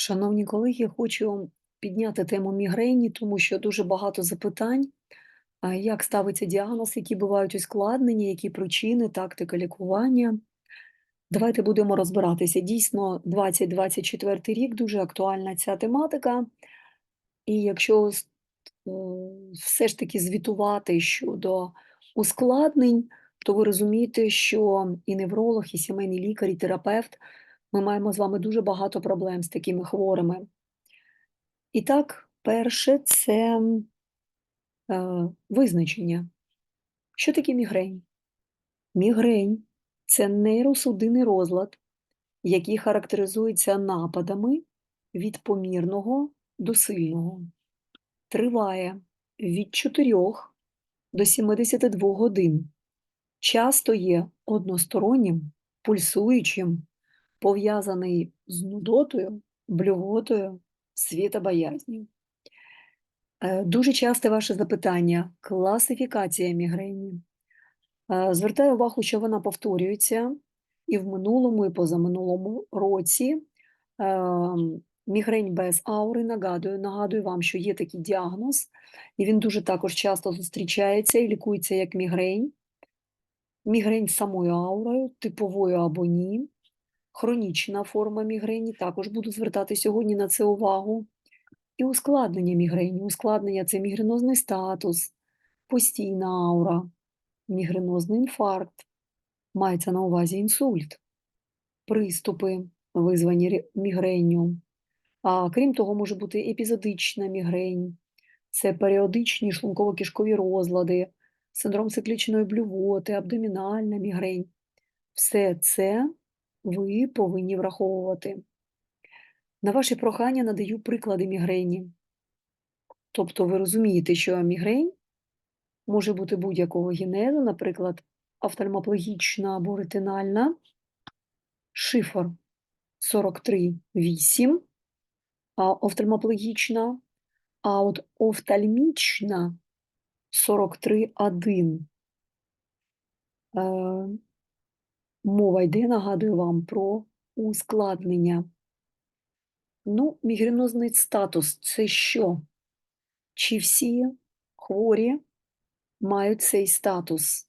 Шановні колеги, хочу підняти тему мігрені, тому що дуже багато запитань, як ставиться діагноз, які бувають ускладнення, які причини, тактика лікування. Давайте будемо розбиратися. Дійсно, 2024 рік дуже актуальна ця тематика. І якщо е, все ж таки звітувати щодо ускладнень, то ви розумієте, що і невролог, і сімейний лікар, і терапевт ми маємо з вами дуже багато проблем з такими хворими. І так, перше це е, визначення. Що таке мігрень? Мігрень це нейросудинний розлад, який характеризується нападами від помірного до сильного. Триває від 4 до 72 годин. Часто є одностороннім, пульсуючим, пов'язаний з нудотою, блювотою, світобоязнью. Е, Дуже часте ваше запитання класифікація мігрені. Е, Звертаю увагу, що вона повторюється і в минулому, і позаминулому році. Ем, Мігрень без аури, нагадую, нагадую вам, що є такий діагноз, і він дуже також часто зустрічається і лікується як мігрень. Мігрень з самою аурою, типовою або ні. Хронічна форма мігрені, також буду звертати сьогодні на це увагу. І ускладнення мігрені. Ускладнення це мігренозний статус, постійна аура, мігренозний інфаркт, мається на увазі інсульт, приступи, визвані мігренню. А крім того, може бути епізодична мігрень, це періодичні шлунково-кишкові розлади, синдром циклічної блювоти, абдомінальна мігрень. Все це ви повинні враховувати. На ваші прохання надаю приклади мігрені. Тобто ви розумієте, що мігрень може бути будь-якого генезу, наприклад, офтальмоплогічна або ретинальна, шифр 43,8, а офтальмоплогічна, а от офтальмічна 43,1. Мова йде, нагадую вам, про ускладнення. Ну, мігренозний статус це що? Чи всі хворі мають цей статус?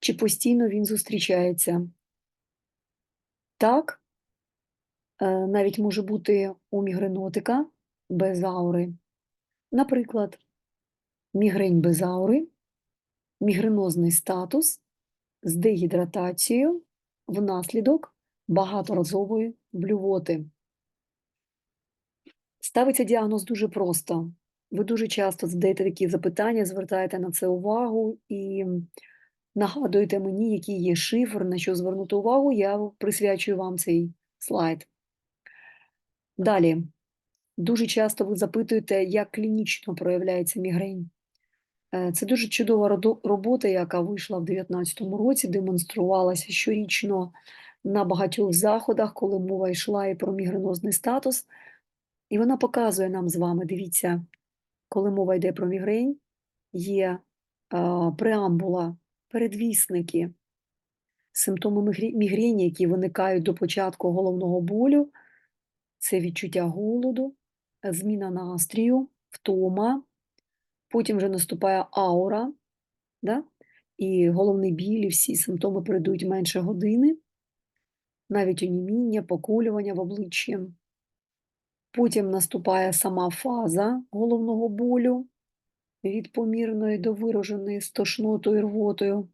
Чи постійно він зустрічається? Так, е, навіть може бути у мігренотика без аури. Наприклад, мігрень без аури, мігренозний статус з дегідратацією внаслідок багаторазової блювоти. Ставиться діагноз дуже просто. Ви дуже часто задаєте такі запитання, звертаєте на це увагу і нагадуєте мені, який є шифр, на що звернути увагу, я присвячую вам цей слайд. Далі. Дуже часто ви запитуєте, як клінічно проявляється мігрень. Е, Це дуже чудова робота, яка вийшла в 2019 році, демонструвалася щорічно на багатьох заходах, коли мова йшла і про мігренозний статус. І вона показує нам з вами, дивіться, коли мова йде про мігрень, є а, преамбула, передвісники, симптоми мігрені, які виникають до початку головного болю, це відчуття голоду, е, зміна настрію, втома, потім вже наступає аура, да? і головний біль, і всі симптоми перейдуть менше години, навіть оніміння, поколювання в обличчі. Потім наступає сама фаза головного болю від помірної до вираженої з тошнотою рвотою,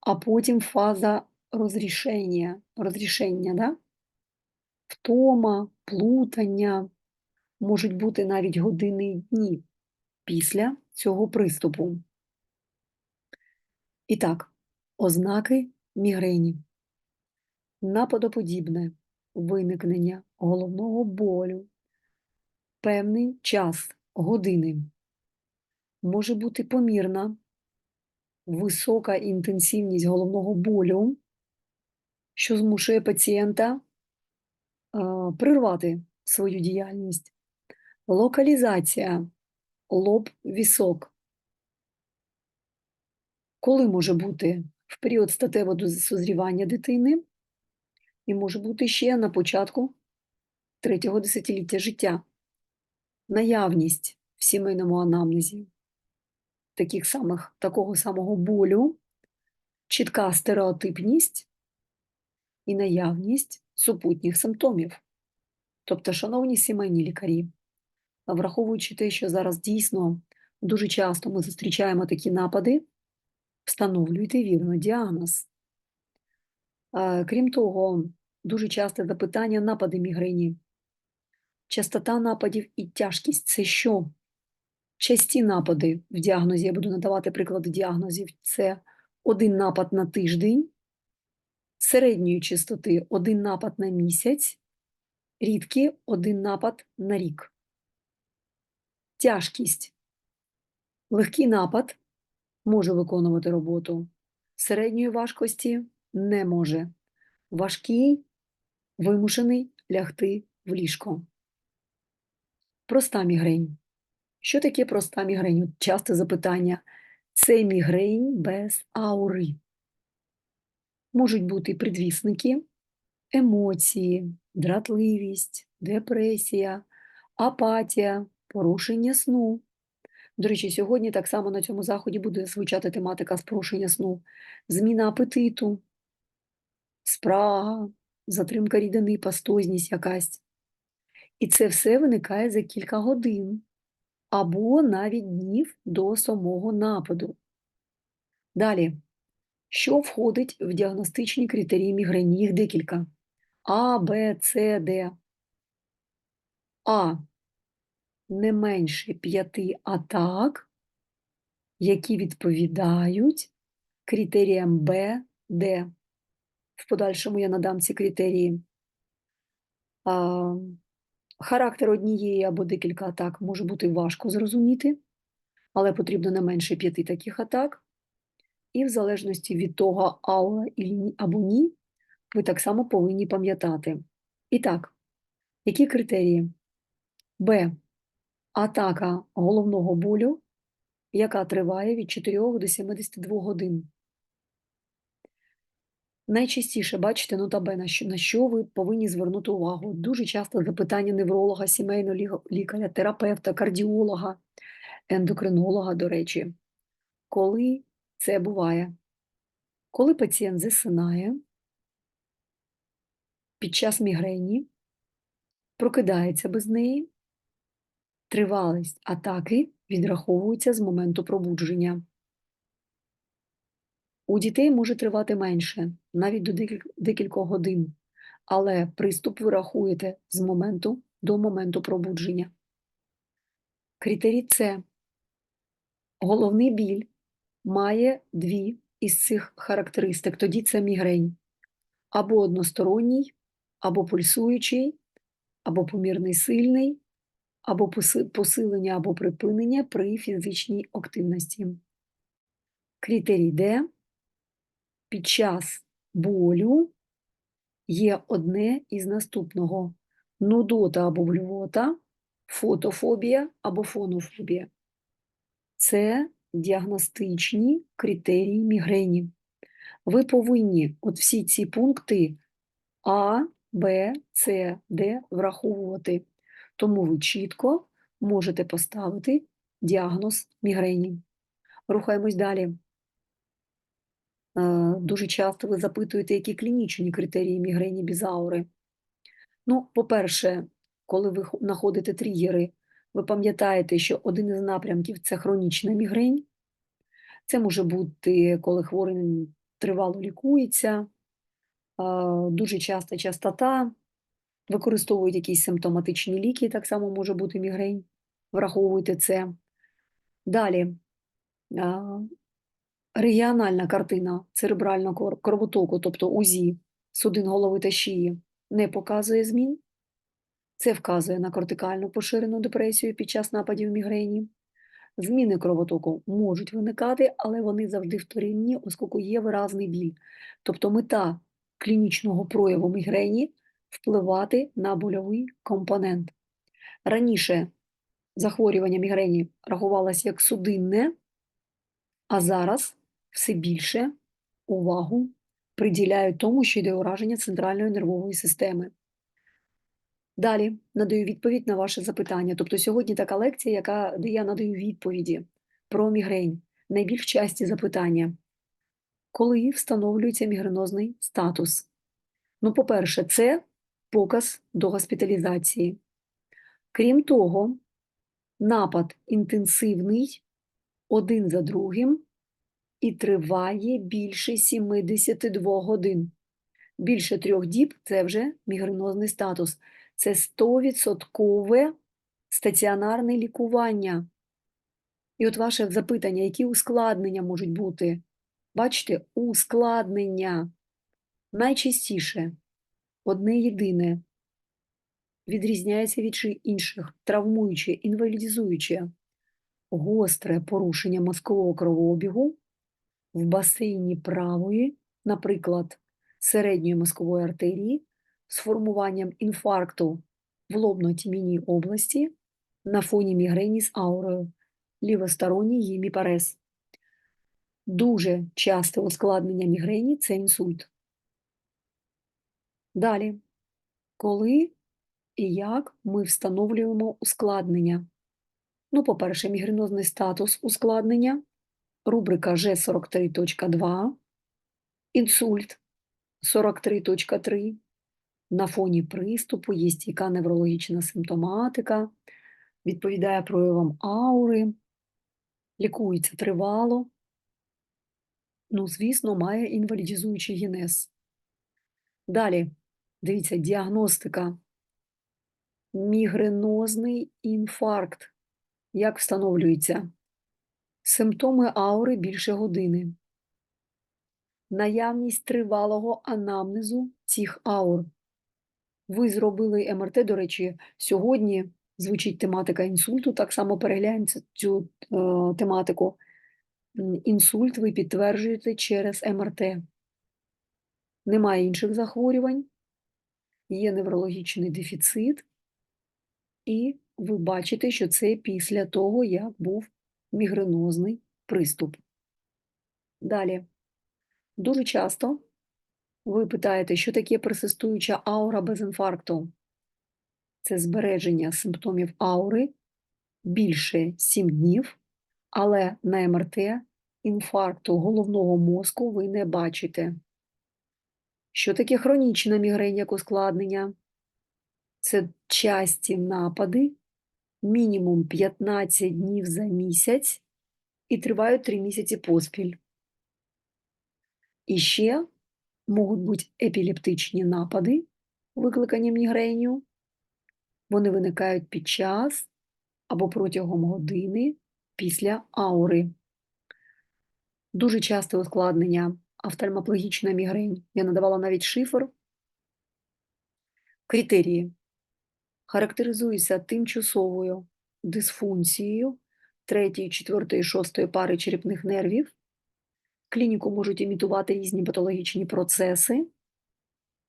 а потім фаза розрішення, розрішення да? втома, плутання, можуть бути навіть години і дні після цього приступу. І так, ознаки мігрені. Нападоподібне виникнення головного болю, певний час, години. Може бути помірна, висока інтенсивність головного болю, що змушує пацієнта е, прервати свою діяльність. Локалізація, лоб, вісок. Коли може бути в період статевого созрівання дитини, і може бути ще на початку третього десятиліття життя. Наявність в сімейному анамнезі таких самих, такого самого болю, чітка стереотипність і наявність супутніх симптомів. Тобто, шановні сімейні лікарі, враховуючи те, що зараз дійсно дуже часто ми зустрічаємо такі напади, встановлюйте вірно діагноз. Крім того, дуже часте запитання напади мігрені. Частота нападів і тяжкість це що? Часті напади в діагнозі, я буду надавати приклади діагнозів. Це один напад на тиждень, середньої частоти один напад на місяць, рідкі один напад на рік. Тяжкість. Легкий напад може виконувати роботу. Середньої важкості не може. Важкий вимушений лягти в ліжко. Проста мігрень. Що таке проста мігрень? Часте запитання. Це мігрень без аури. Можуть бути предвісники, емоції, дратливість, депресія, апатія, порушення сну. До речі, сьогодні так само на цьому заході буде звучати тематика з порушення сну, зміна апетиту, спрага, затримка рідини, пастозність якась. І це все виникає за кілька годин або навіть днів до самого нападу. Далі, що входить в діагностичні критерії мігрені? Їх декілька. А, Б, С, Д. А. Не менше п'яти атак, які відповідають критеріям Б, Д. В подальшому я надам ці критерії. А, Характер однієї або декілька атак може бути важко зрозуміти, але потрібно не менше п'яти таких атак. І в залежності від того, аура або ні, ви так само повинні пам'ятати. І так, які критерії? Б. Атака головного болю, яка триває від 4 до 72 годин. Найчастіше бачите нотабе, на що, на що ви повинні звернути увагу. Дуже часто запитання невролога, сімейного лікаря, терапевта, кардіолога, ендокринолога, до речі. Коли це буває? Коли пацієнт засинає під час мігрені, прокидається без неї, тривалість атаки відраховується з моменту пробудження. У дітей може тривати менше, навіть до декількох годин, але приступ ви рахуєте з моменту до моменту пробудження. Критерій С. Головний біль має дві із цих характеристик, тоді це мігрень. Або односторонній, або пульсуючий, або помірний сильний, або посилення або припинення при фізичній активності. Критерій Д під час болю є одне із наступного: нудота або блювота, фотофобія або фонофобія. Це діагностичні критерії мігрені. Ви повинні от всі ці пункти А, Б, С, Д враховувати. Тому ви чітко можете поставити діагноз мігрені. Рухаємось далі. Е, дуже часто ви запитуєте, які клінічні критерії мігрені бізаури. Ну, по-перше, коли ви знаходите тригери, ви пам'ятаєте, що один із напрямків це хронічна мігрень. Це може бути, коли хворий тривало лікується, е, дуже часта частота, використовують якісь симптоматичні ліки, так само може бути мігрень. Враховуйте це. Далі Регіональна картина церебрального кровотоку, тобто УЗІ, судин голови та шиї, не показує змін. Це вказує на кортикальну поширену депресію під час нападів мігрені. Зміни кровотоку можуть виникати, але вони завжди вторинні, оскільки є виразний біль. Тобто мета клінічного прояву мігрені впливати на больовий компонент. Раніше захворювання мігрені рахувалося як судинне, а зараз все більше увагу приділяють тому, що йде ураження центральної нервової системи. Далі надаю відповідь на ваше запитання. Тобто сьогодні така лекція, яка, де я надаю відповіді про мігрень. Найбільш часті запитання. Коли встановлюється мігренозний статус? Ну, по-перше, це показ до госпіталізації. Крім того, напад інтенсивний один за другим і триває більше 72 годин. Більше трьох діб це вже мігренозний статус. Це 100% стаціонарне лікування. І от ваше запитання, які ускладнення можуть бути? Бачите, ускладнення найчастіше одне єдине відрізняється від інших, травмуюче, інвалідизуюче, гостре порушення мозкового кровообігу в басейні правої, наприклад, середньої мозкової артерії, з формуванням інфаркту в лобно-тімінній області на фоні мігрені з аурою, лівосторонній геміпарез. Дуже часте ускладнення мігрені це інсульт. Далі, коли і як ми встановлюємо ускладнення? Ну, по-перше, мігренозний статус ускладнення, рубрика G43.2, інсульт 43.3, на фоні приступу є стійка неврологічна симптоматика, відповідає проявам аури, лікується тривало, ну, звісно, має інвалідізуючий генез. Далі, дивіться, діагностика. Мігренозний інфаркт. Як встановлюється? Симптоми аури більше години. Наявність тривалого анамнезу цих аур. Ви зробили МРТ, до речі, сьогодні звучить тематика інсульту, так само перегляньте цю е, тематику. Інсульт ви підтверджуєте через МРТ. Немає інших захворювань, є неврологічний дефіцит, і ви бачите, що це після того, як був мігренозний приступ. Далі. Дуже часто ви питаєте, що таке персистуюча аура без інфаркту? Це збереження симптомів аури більше 7 днів, але на МРТ інфаркту головного мозку ви не бачите. Що таке хронічна мігрень як ускладнення? Це часті напади, мінімум 15 днів за місяць і тривають 3 місяці поспіль. І ще можуть бути епілептичні напади, викликані мігренью. Вони виникають під час або протягом години після аури. Дуже часте ускладнення офтальмоплагічна мігрень. Я надавала навіть шифр. Критерії. Характеризується тимчасовою дисфункцією третьої, четвертої, шостої пари черепних нервів. Клініку можуть імітувати різні патологічні процеси,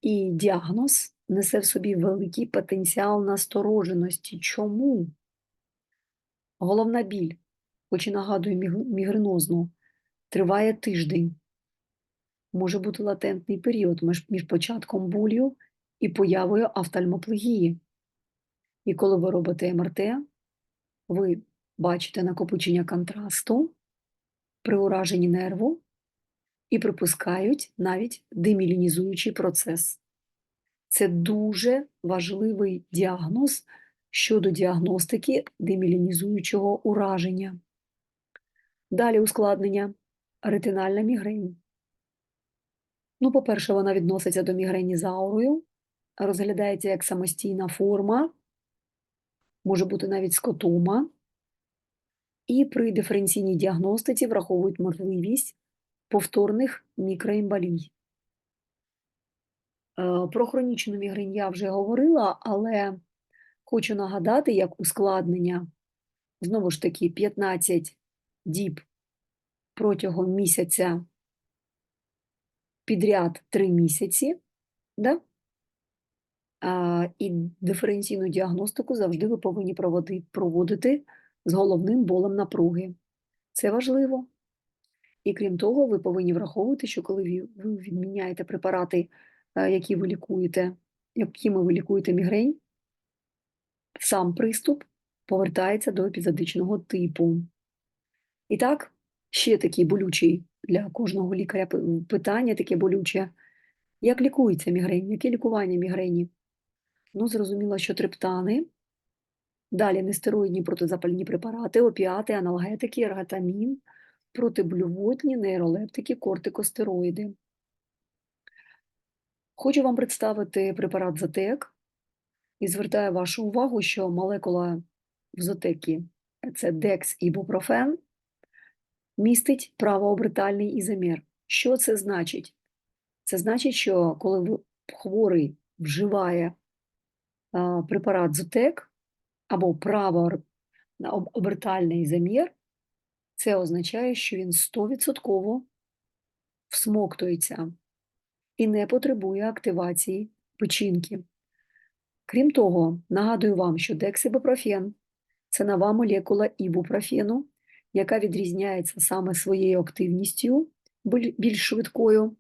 і діагноз несе в собі великий потенціал настороженості. Чому? Головна біль, хоч і нагадую міг- мігренозну, триває тиждень. Може бути латентний період між, початком болю і появою офтальмоплегії. І коли ви робите МРТ, ви бачите накопичення контрасту при ураженні нерву і припускають навіть демілінізуючий процес. Це дуже важливий діагноз щодо діагностики демілінізуючого ураження. Далі ускладнення ретинальна мігрень. Ну, по-перше, вона відноситься до мігрені з аурою, розглядається як самостійна форма, може бути навіть скотома. І при диференційній діагностиці враховують можливість повторних мікроемболій. Е, Про хронічну мігрень я вже говорила, але хочу нагадати, як ускладнення, знову ж таки, 15 діб протягом місяця підряд 3 місяці, да? А, і диференційну діагностику завжди ви повинні проводи- проводити з головним болем напруги. Це важливо. І крім того, ви повинні враховувати, що коли ви відміняєте препарати, е, які ви лікуєте, якими ви лікуєте мігрень, сам приступ повертається до епізодичного типу. І так, ще такий болючий для кожного лікаря питання, таке болюче. Як лікується мігрень? Яке лікування мігрені? Ну, зрозуміло, що триптани, далі нестероїдні протизапальні препарати, опіати, аналгетики, ерготамін, протиблювотні, нейролептики, кортикостероїди. Хочу вам представити препарат Затек і звертаю вашу увагу, що молекула в Зотекі це декс ібупрофен, містить правообертальний ізомер. Що це значить? Це значить, що коли хворий вживає препарат Зотек або правообертальний ізомер, це означає, що він 100% всмоктується і не потребує активації печінки. Крім того, нагадую вам, що дексибупрофен – це нова молекула ібупрофену, яка відрізняється саме своєю активністю, більш швидкою,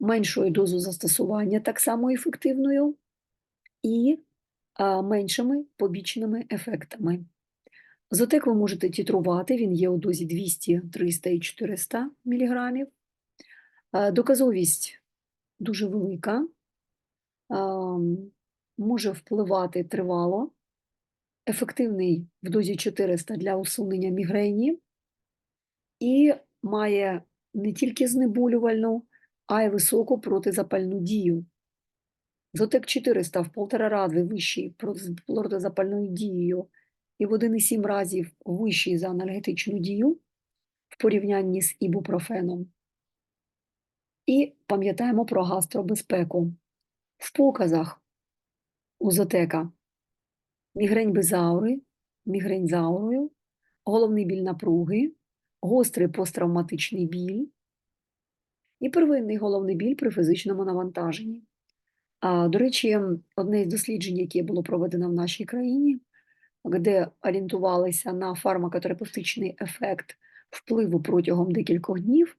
меншою дозу застосування, так само ефективною, і меншими побічними ефектами. Зотек ви можете титрувати, він є у дозі 200, 300 і 400 мг. Доказовість дуже велика, може впливати тривало, ефективний в дозі 400 для усунення мігрені і має не тільки знеболювальну, а й високу протизапальну дію. Зотек 400 в полтора рази вищий проти- протизапальною дією і в 1,7 разів вищий за анальгетичну дію в порівнянні з ібупрофеном. І пам'ятаємо про гастробезпеку. В показах у зотека мігрень без мігрень з аурою, головний біль напруги, гострий посттравматичний біль і первинний головний біль при фізичному навантаженні. А, до речі, одне із досліджень, яке було проведено в нашій країні, де орієнтувалися на фармакотерапевтичний ефект впливу протягом декількох днів,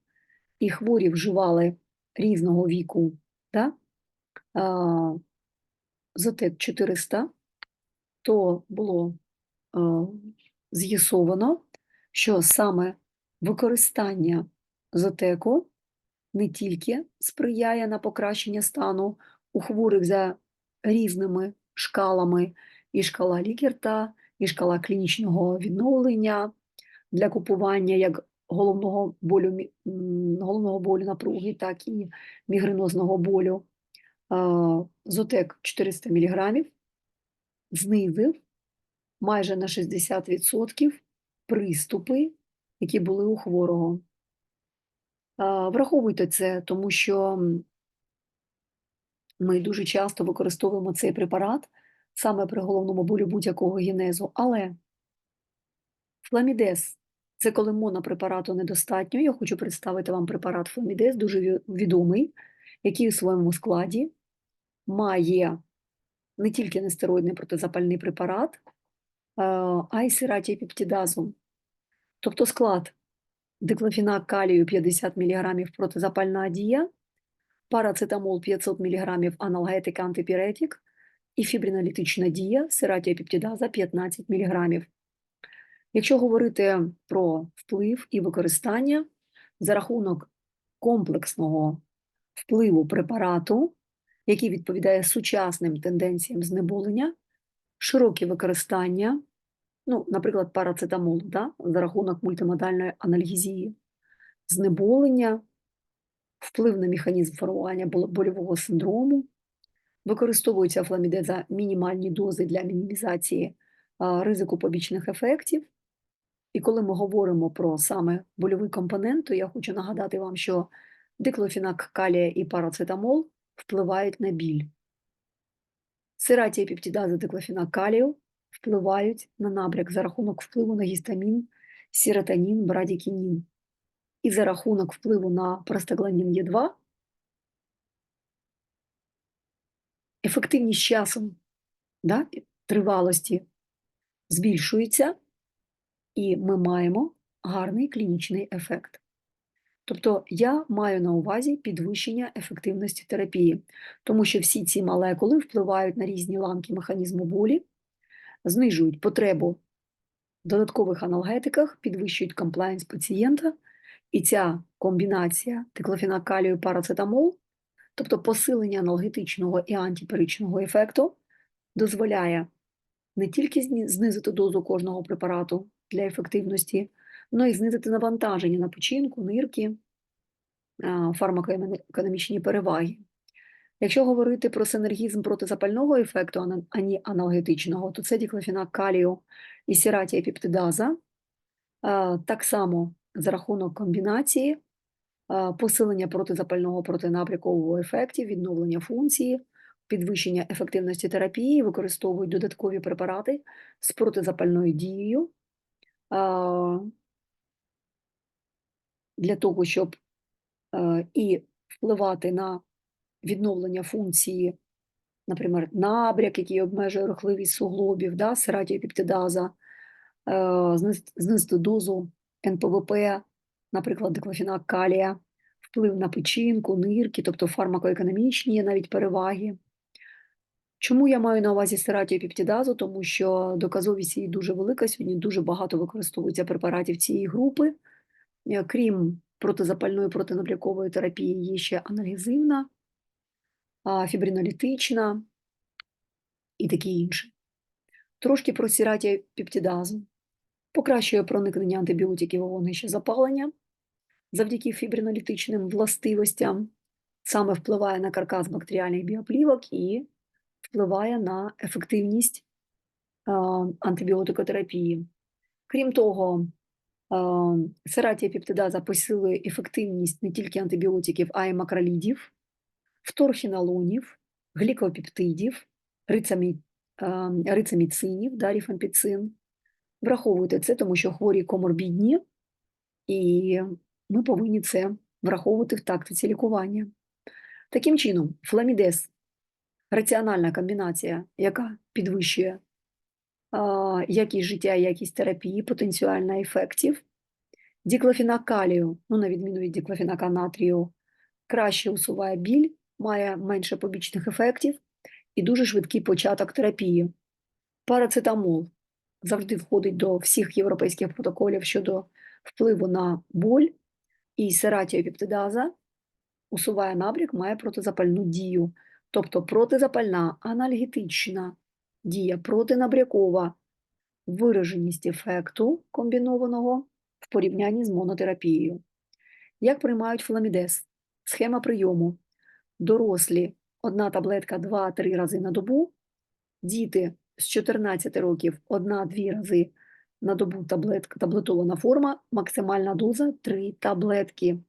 і хворі вживали різного віку да, Зотек 400, то було е, з'ясовано, що саме використання зотеку не тільки сприяє на покращення стану у хворих за різними шкалами, і шкала Лікерта, і шкала клінічного відновлення для купування як головного болю, головного болю напруги, так і мігренозного болю. Зотек 400 мг знизив майже на 60% приступи, які були у хворого. Враховуйте це, тому що ми дуже часто використовуємо цей препарат саме при головному болю будь-якого генезу. Але фламідез це коли монопрепарату недостатньо. Я хочу представити вам препарат фламідез, дуже відомий, який у своєму складі має не тільки нестероїдний протизапальний препарат, а й сиратія пептидазу. Тобто склад диклофінак калію 50 мг протизапальна дія, парацетамол 500 мг аналгетик антипіретик і фібринолітична дія сиратія пептидаза 15 мг. Якщо говорити про вплив і використання за рахунок комплексного впливу препарату, який відповідає сучасним тенденціям знеболення, широке використання, ну, наприклад, парацетамолу, да, за рахунок мультимодальної анальгезії, знеболення, вплив на механізм формування бол- больового синдрому, використовується фламідез за мінімальні дози для мінімізації а, ризику побічних ефектів. І коли ми говоримо про саме больовий компонент, то я хочу нагадати вам, що диклофінак калія і парацетамол впливають на біль. Сиратія пептидаза диклофінак калію впливають на набряк за рахунок впливу на гістамін, сіротонін, брадікінін. І за рахунок впливу на простагландин Е2 ефективність часом да, тривалості збільшується, і ми маємо гарний клінічний ефект. Тобто я маю на увазі підвищення ефективності терапії, тому що всі ці молекули впливають на різні ланки механізму болі, знижують потребу в додаткових аналгетиках, підвищують комплаєнс пацієнта, і ця комбінація диклофенак калію парацетамол, тобто посилення аналгетичного і антиперичного ефекту, дозволяє не тільки знизити дозу кожного препарату для ефективності, але й знизити навантаження на печінку, нирки, фармакоекономічні переваги. Якщо говорити про синергізм протизапального ефекту, а не- аналгетичного, то це діклофенак калію і сіратія пептидаза. Так само за рахунок комбінації посилення протизапального протинабрякового ефектів, відновлення функції, підвищення ефективності терапії, використовують додаткові препарати з протизапальною дією для того, щоб е, і впливати на відновлення функції, наприклад, набряк, який обмежує рухливість суглобів, да, сератіопептидаза, е, знизити дозу НПВП, наприклад, диклофенак калія, вплив на печінку, нирки, тобто фармакоекономічні навіть переваги. Чому я маю на увазі сератіопептидазу? Тому що доказовість її дуже велика. Сьогодні дуже багато використовується препаратів цієї групи. Е, Крім протизапальної протинабрякової терапії, є ще анальгезивна, фібринолітична і такі інші. Трошки про сіратіопептидазу. Покращує проникнення антибіотиків у вогнище запалення завдяки фібринолітичним властивостям, саме впливає на каркас бактеріальних біоплівок і впливає на ефективність антибіотикотерапії. Крім того, а, сератіопептидаза посилює ефективність не тільки антибіотиків, а й макролідів, вторхінолонів, глікопептидів, рицамі, рицаміцинів, да, ріфампіцин. Враховуйте це, тому що хворі коморбідні, і ми повинні це враховувати в тактиці лікування. Таким чином, фламідез раціональна комбінація, яка підвищує якість життя, якість терапії, потенціально ефектів. Діклофенак калію, ну, на відміну від діклофенака натрію, краще усуває біль, має менше побічних ефектів і дуже швидкий початок терапії. Парацетамол завжди входить до всіх європейських протоколів щодо впливу на боль, і сератіопептидаза усуває набряк, має протизапальну дію, тобто протизапальна анальгетична дія протинабрякова вираженість ефекту комбінованого в порівнянні з монотерапією. Як приймають фламідез? Схема прийому. Дорослі одна таблетка 2-3 рази на добу, діти з 14 років 1-2 рази на добу таблетка, таблетована форма, максимальна доза 3 таблетки.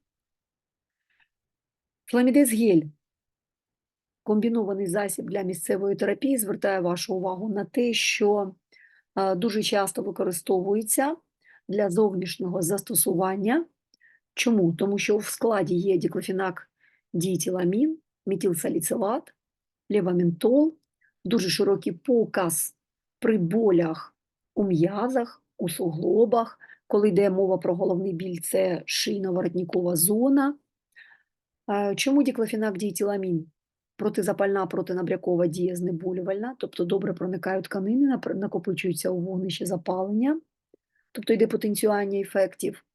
Фламідез гель комбінований засіб для місцевої терапії звертає вашу увагу на те, що дуже часто використовується для зовнішнього застосування. Чому? Тому що в складі є діклофенак діетиламін, метилсаліцилат, леваментол, дуже широкий показ при болях у м'язах, у суглобах, коли йде мова про головний біль, це шийно-воротникова зона. Чому діклофенак діетиламін? Протизапальна, протинабрякова дія знеболювальна, тобто добре проникають тканини, накопичуються у вогнищі запалення, тобто йде потенціювання ефектів.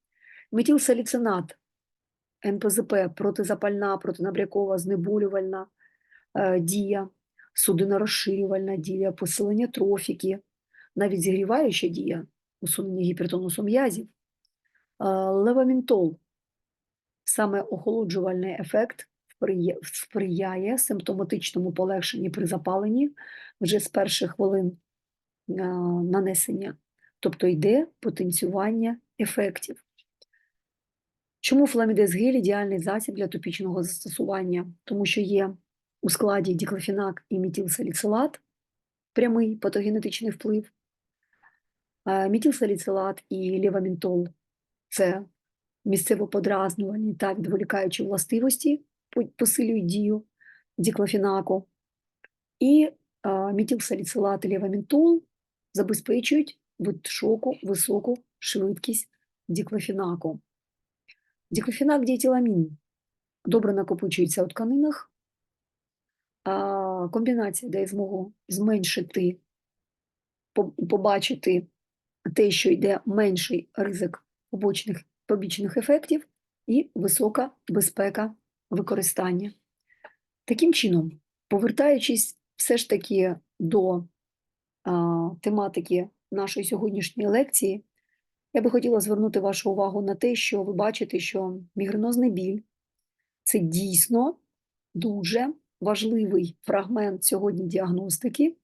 Метилсаліцинат, НПЗП, протизапальна, протинабрякова, знеболювальна е, дія, судинорозширювальна дія, посилення трофіки, навіть зігріваюча дія, усунення гіпертонусу м'язів. Е, Левамінтол, саме охолоджувальний ефект сприяє симптоматичному полегшенні при запаленні вже з перших хвилин е, нанесення, тобто йде потенціювання ефектів. Чому фламідезгель ідеальний засіб для топічного застосування? Тому що є у складі діклофенак і метилсаліцилат, прямий патогенетичний вплив, Е, метилсаліцилат і левамінтол – це місцево подразнювальні та відволікаючі властивості, посилюють дію діклофенаку. І е, і левамінтол забезпечують від шоку високу швидкість діклофенаку. Діклофенак діетиламін добре накопичується у тканинах. Комбінація дає змогу зменшити побачити те, що йде менший ризик побічних ефектів і висока безпека використання. Таким чином, повертаючись все ж таки до а, тематики нашої сьогоднішньої лекції, я би хотіла звернути вашу увагу на те, що ви бачите, що мігренозний біль це дійсно дуже важливий фрагмент сьогодні діагностики.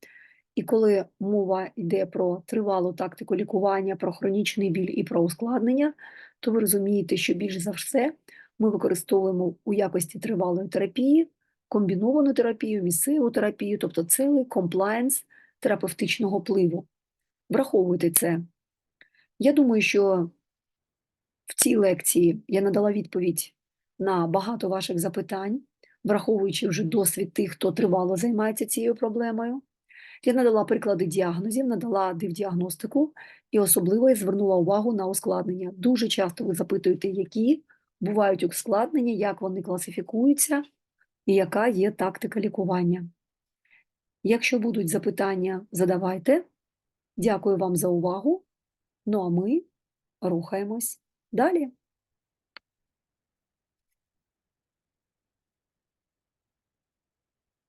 І коли мова йде про тривалу тактику лікування, про хронічний біль і про ускладнення, то ви розумієте, що більш за все ми використовуємо у якості тривалої терапії, комбіновану терапію, місцеву терапію, тобто цілий комплаєнс терапевтичного впливу. Враховуйте це. Я думаю, що в цій лекції я надала відповідь на багато ваших запитань, враховуючи вже досвід тих, хто тривало займається цією проблемою. Я надала приклади діагнозів, надала дивдіагностику і особливо я звернула увагу на ускладнення. Дуже часто ви запитуєте, які бувають ускладнення, як вони класифікуються і яка є тактика лікування. Якщо будуть запитання, задавайте. Дякую вам за увагу. Ну а ми рухаємось далі.